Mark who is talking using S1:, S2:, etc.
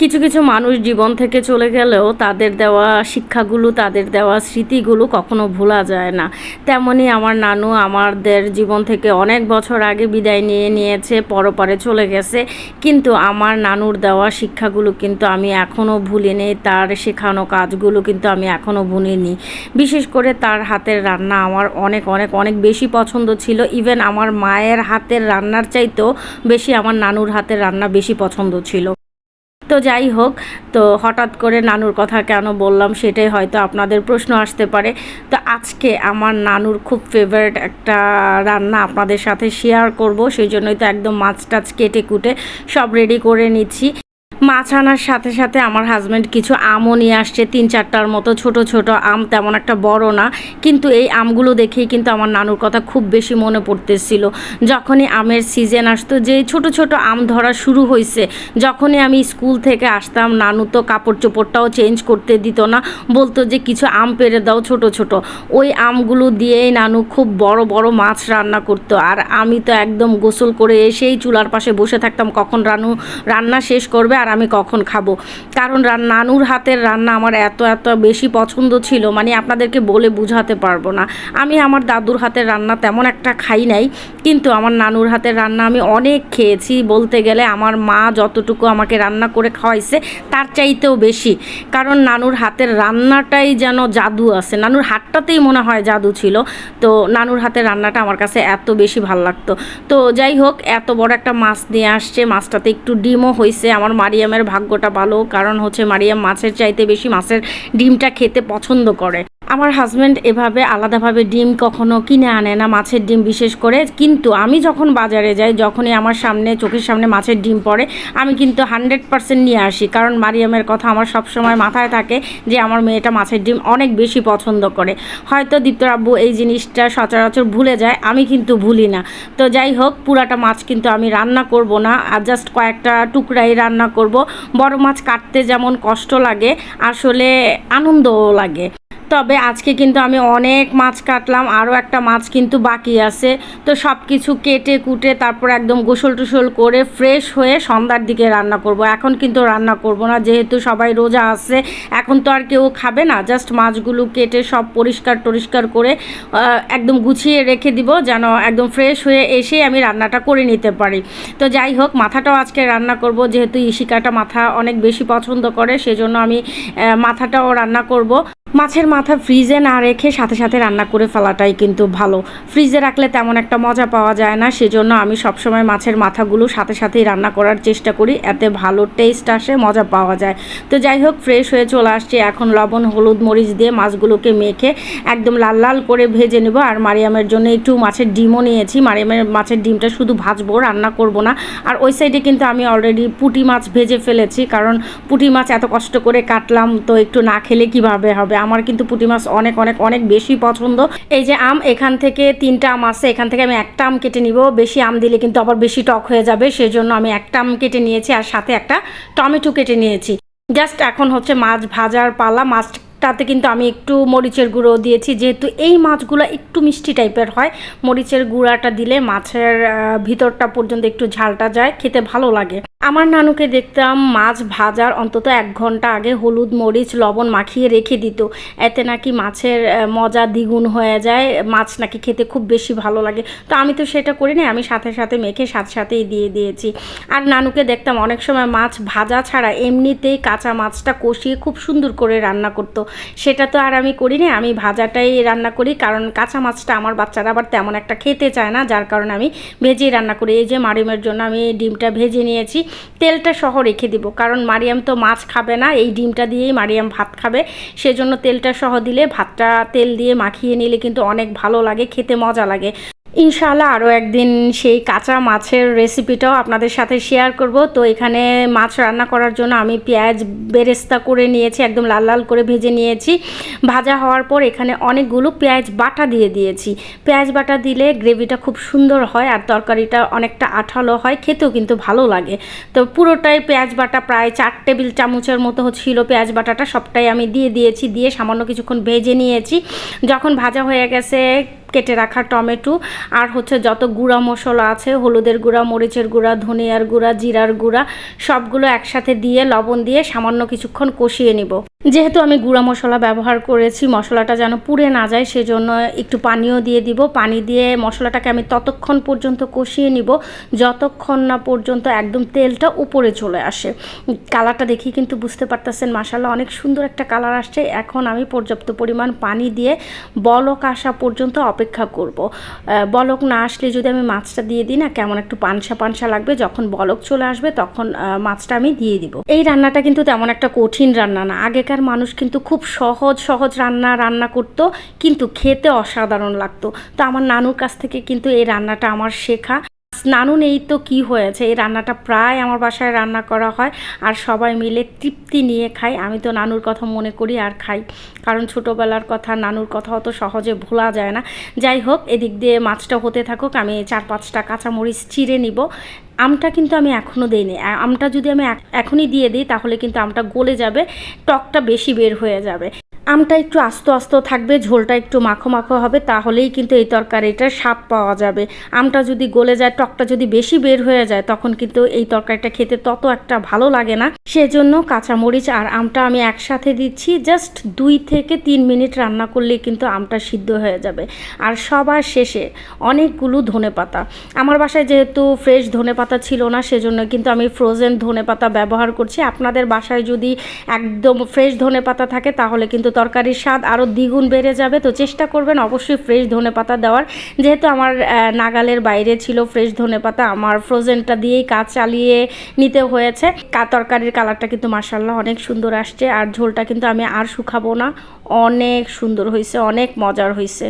S1: কিছু কিছু মানুষ জীবন থেকে চলে গেলেও তাদের দেওয়া শিক্ষাগুলো, তাদের দেওয়া স্মৃতিগুলো কখনো ভোলা যায় না। তেমনি আমার নানু আমাদের জীবন থেকে অনেক বছর আগে বিদায় নিয়ে নিয়েছে, পরপরে চলে গেছে। কিন্তু আমার নানুর দেওয়া শিক্ষাগুলো কিন্তু আমি এখনও ভুলিনি, তার শেখানো কাজগুলো কিন্তু আমি এখনও ভুলিনি। বিশেষ করে তার হাতের রান্না আমার অনেক অনেক অনেক বেশি পছন্দ ছিল। ইভেন আমার মায়ের হাতের রান্নার চাইতেও বেশি আমার নানুর হাতের রান্না বেশি পছন্দ ছিল। তো যাই হোক, তো হঠাৎ করে নানুর কথা কেন বললাম সেটাই হয়তো আপনাদের প্রশ্ন আসতে পারে। তো আজকে আমার নানুর খুব ফেভারিট একটা রান্না আপনাদের সাথে শেয়ার করব, সেই জন্যই তো একদম মাছ টাছ কেটে কুটে সব রেডি করে নিচ্ছি। মাছ আনার সাথে সাথে আমার হাজব্যান্ড কিছু আমও নিয়ে আসছে। তিন চারটার মতো ছোট ছোট আম, তেমন একটা বড় না। কিন্তু এই আমগুলো দেখেই কিন্তু আমার নানুর কথা খুব বেশি মনে পড়তেছিল। যখনই আমের সিজন আসতো, যে ছোট ছোট আম ধরা শুরু হয়েছে যখনই আমি স্কুল থেকে আসতাম, নানু তো কাপড় চোপড়টাও চেঞ্জ করতে দিত না। বলতো যে, কিছু আম পেরে দাও ছোট ছোট। ওই আমগুলো দিয়েই নানু খুব বড় বড় মাছ রান্না করতো। আর আমি তো একদম গোসল করে এসেই চুলার পাশে বসে থাকতাম, কখন রানু রান্না শেষ করবে আর আমি কখন খাব? কারণ নানুর হাতের রান্না আমার এত এত বেশি পছন্দ ছিল মানে আপনাদেরকে বলে বুঝাতে পারব না। আমি আমার দাদুর হাতের রান্না তেমন একটা খাই নাই, কিন্তু আমার নানুর হাতের রান্না আমি অনেক খেয়েছি। বলতে গেলে আমার মা যতটুকু আমাকে রান্না করে খাওয়াইছে, তার চাইতেও বেশি। কারণ নানুর হাতের রান্নাটাই যেন জাদু আছে। নানুর হাতটাতেই মনে হয় জাদু ছিল, তো নানুর হাতের রান্নাটা আমার কাছে এত বেশি ভালো লাগতো। তো যাই হোক, এত বড় একটা মাছ নিয়ে আসছে, মাছটাতে একটু ডিমও হয়েছে আমার মারিয়ামের ভাগ্যটা ভালো কারণ হচ্ছে মারিয়াম মাছের চাইতে বেশি মাছের ডিমটা খেতে পছন্দ করে। আমার হাজব্যান্ড এভাবে আলাদাভাবে ডিম কখনো কিনে আনে না, মাছের ডিম বিশেষ করে। কিন্তু আমি যখন বাজারে যাই, যখনই আমার সামনে, চোখের সামনে মাছের ডিম পড়ে, আমি কিন্তু হান্ড্রেড পার্সেন্ট নিয়ে আসি। কারণ মারিয়ামের কথা আমার সবসময় মাথায় থাকে যে, আমার মেয়েটা মাছের ডিম অনেক বেশি পছন্দ করে। হয়তো দীপ্তর আব্বু এই জিনিসটা সচরাচর ভুলে যায়, আমি কিন্তু ভুলি না। তো যাই হোক, পুরাটা মাছ কিন্তু আমি রান্না করব না, আর জাস্ট কয়েকটা টুকরাই রান্না করব। বড় মাছ কাটতে যেমন কষ্ট লাগে, আসলে আনন্দও লাগে। তবে আজকে কিন্তু আমি অনেক মাছ কাটলাম, আরও একটা মাছ কিন্তু বাকি আছে। তো সব কিছু কেটে কুটে তারপর একদম গোসল টুসল করে ফ্রেশ হয়ে সন্ধ্যার দিকে রান্না করব। এখন কিন্তু রান্না করব না, যেহেতু সবাই রোজা আছে, এখন তো আর কেউ খাবে না। জাস্ট মাছগুলো কেটে সব পরিষ্কার টরিষ্কার করে একদম গুছিয়ে রেখে দিব, যেন একদম ফ্রেশ হয়ে এসে আমি রান্নাটা করে নিতে পারি। তো যাই হোক, মাথাটাও আজকে রান্না করব, যেহেতু ইশিকাটা মাথা অনেক বেশি পছন্দ করে, সেজন্য আমি মাথাটাও রান্না করব। মাছের মাথা ফ্রিজে না রেখে সাথে সাথে রান্না করে ফেলাটাই কিন্তু ভালো। ফ্রিজে রাখলে তেমন একটা মজা পাওয়া যায় না, সেজন্য আমি সবসময় মাছের মাথাগুলো সাথে সাথেই রান্না করার চেষ্টা করি, এতে ভালো টেস্ট আসে, মজা পাওয়া যায়। তো যাই হোক ফ্রেশ হয়ে চলে আসছে এখন লবণ, হলুদ, মরিচ দিয়ে মাছগুলোকে মেখে একদম লাল লাল করে ভেজে নেব। আর মারিয়ামের জন্য একটু মাছের ডিমও নিয়েছি। মারিয়ামের মাছের ডিমটা শুধু ভাজবো, রান্না করব না। আর ওই সাইডে কিন্তু আমি অলরেডি পুঁটি মাছ ভেজে ফেলেছি, কারণ পুঁটি মাছ এত কষ্ট করে কাটলাম, তো একটু না খেলে কীভাবে হবে? আমার কিন্তু পুঁটি মাছ অনেক অনেক অনেক বেশি পছন্দ। এই যে আম, এখান থেকে তিনটা আম আছে, এখান থেকে আমি একটা আম কেটে নিব। বেশি আম দিলে কিন্তু আবার বেশি টক হয়ে যাবে, সেজন্য আমি একটা আম কেটে নিয়েছি আর সাথে একটা টমেটো কেটে নিয়েছি। জাস্ট এখন হচ্ছে মাছ ভাজার পালা মাছটাতে কিন্তু আমি একটু মরিচের গুঁড়ো দিয়েছি। যেহেতু এই মাছগুলো একটু মিষ্টি টাইপের হয়, মরিচের গুঁড়াটা দিলে মাছের ভিতরটা পর্যন্ত একটু ঝালটা যায়, খেতে ভালো লাগে। আমার নানুকে দেখতাম মাছ ভাজার অন্তত এক ঘণ্টা আগে হলুদ মরিচ, লবণ মাখিয়ে রেখে দিত। এতে নাকি মাছের মজা দ্বিগুণ হয়ে যায়, মাছ নাকি খেতে খুব বেশি ভালো লাগে। তো আমি তো সেটা করি না আমি সাথে সাথে মেখে সাথে সাথেই দিয়ে দিয়েছি। আর নানুকে দেখতাম অনেক সময় মাছ ভাজা ছাড়া এমনিতেই কাঁচা মাছটা কষিয়ে খুব সুন্দর করে রান্না করতো। সেটা তো আর আমি করি না আমি ভাজাটাই রান্না করি, কারণ কাঁচা মাছটা আমার বাচ্চারা আবার তেমন একটা খেতে চায় না, যার কারণে আমি ভেজেই রান্না করি। এই যে মারিয়ামের জন্য আমি ডিমটা ভেজে নিয়েছি, তেলটা সহ রেখে দিব, কারণ মারিয়াম তো মাছ খাবে না, এই ডিমটা দিয়েই মারিয়াম ভাত খাবে, সেজন্য তেলটা সহ দিলে ভাতটা তেল দিয়ে মাখিয়ে নিলে কিন্তু অনেক ভালো লাগে, খেতে মজা লাগে। ইনশাআল্লাহ আরও একদিন সেই কাঁচা মাছের রেসিপিটাও আপনাদের সাথে শেয়ার করব। তো এখানে মাছ রান্না করার জন্য আমি পেঁয়াজ বেরেস্তা করে নিয়েছি, একদম লাল লাল করে ভেজে নিয়েছি। ভাজা হওয়ার পর এখানে অনেকগুলো পেঁয়াজ বাটা দিয়ে দিয়েছি। পেঁয়াজ বাটা দিলে গ্রেভিটা খুব সুন্দর হয় আর তরকারিটা অনেকটা আঠালো হয়, খেতেও কিন্তু ভালো লাগে। তো পুরোটাই পেঁয়াজ বাটা প্রায় চার টেবিল চামচের মতো ছিল পেঁয়াজ বাটাটা, সবটাই আমি দিয়ে দিয়েছি, দিয়ে সামান্য কিছুক্ষণ ভেজে নিয়েছি। যখন ভাজা হয়ে গেছে কেটে রাখা টমেটো, আর হচ্ছে যত গুঁড়া মশলা আছে, হলুদের গুঁড়া, মরিচের গুঁড়া, ধনিয়ার গুঁড়া, জিরার গুঁড়া, সবগুলো একসাথে দিয়ে, লবণ দিয়ে সামান্য কিছুক্ষণ কষিয়ে নিব। যেহেতু আমি গুঁড়া মশলা ব্যবহার করেছি, মশলাটা যেন পুড়ে না যায়, সেজন্য একটু পানিও দিয়ে দিব। পানি দিয়ে মশলাটাকে আমি ততক্ষণ পর্যন্ত কষিয়ে নিব, যতক্ষণ না পর্যন্ত একদম তেলটা উপরে চলে আসে। কালারটা দেখি কিন্তু বুঝতে পারতেছেন মাসাল্লাহ অনেক সুন্দর একটা কালার আসছে। এখন আমি পর্যাপ্ত পরিমাণ পানি দিয়ে বলক আসা পর্যন্ত অপেক্ষা করব। আহ, বলক না আসলে যদি আমি মাছটা দিয়ে দিই না কেমন একটু পানসা পানসা লাগবে যখন বলক চলে আসবে তখন মাছটা আমি দিয়ে দিব। এই রান্নাটা কিন্তু তেমন একটা কঠিন রান্না না। আগেকার মানুষ কিন্তু খুব সহজ সহজ রান্না রান্না করত কিন্তু খেতে অসাধারণ লাগতো। তো আমার নানুর কাছ থেকে কিন্তু এই রান্নাটা আমার শেখা। নানু নেই তো কি হয়েছে? এই রান্নাটা প্রায় আমার বাসায় রান্না করা হয় আর সবাই মিলে তৃপ্তি নিয়ে খাই। আমি তো নানুর কথা মনে করি আর খাই। কারণ ছোটোবেলার কথা, নানুর কথা অত সহজে ভোলা যায় না। যাই হোক, এদিক দিয়ে মাছটা হতে থাকুক, আমি চার পাঁচটা কাঁচামরিচ চিড়ে নিব। আমটা কিন্তু আমি এখনও দিইনি। আমটা যদি আমি এখনই দিয়ে দিই, তাহলে কিন্তু আমটা গলে যাবে, টকটা বেশি বের হয়ে যাবে। আমটা একটু আস্ত আস্ত থাকবে, ঝোলটা একটু মাখো মাখো হবে, তাহলেই কিন্তু এই তরকারিটার স্বাদ পাওয়া যাবে। আমটা যদি গলে যায়, টকটা যদি বেশি বের হয়ে যায়, তখন কিন্তু এই তরকারিটা খেতে তত একটা ভালো লাগে না। সেজন্য কাঁচামরিচ আর আমটা আমি একসাথে দিচ্ছি, জাস্ট দুই থেকে তিন মিনিট রান্না করলেই কিন্তু আমটা সিদ্ধ হয়ে যাবে। আর সবার শেষে অনেকগুলো ধনে পাতা আমার বাসায় যেহেতু ফ্রেশ ধনে পাতা ছিল না, সেজন্য কিন্তু আমি ফ্রোজেন ধনে পাতা ব্যবহার করছি। আপনাদের বাসায় যদি একদম ফ্রেশ ধনে পাতা থাকে, তাহলে কিন্তু তরকারির স্বাদ আরও দ্বিগুণ বেড়ে যাবে। তো চেষ্টা করবেন অবশ্যই ফ্রেশ ধনে পাতা দেওয়ার। যেহেতু আমার নাগালের বাইরে ছিল ফ্রেশ ধনে পাতা, আমার ফ্রোজেনটা দিয়েই কাজ চালিয়ে নিতে হয়েছে। কা, তরকারির কালারটা কিন্তু মার্শাল্লাহ অনেক সুন্দর আসছে। আর ঝোলটা কিন্তু আমি আর শুকাবো না। অনেক সুন্দর হয়েছে অনেক মজার হয়েছে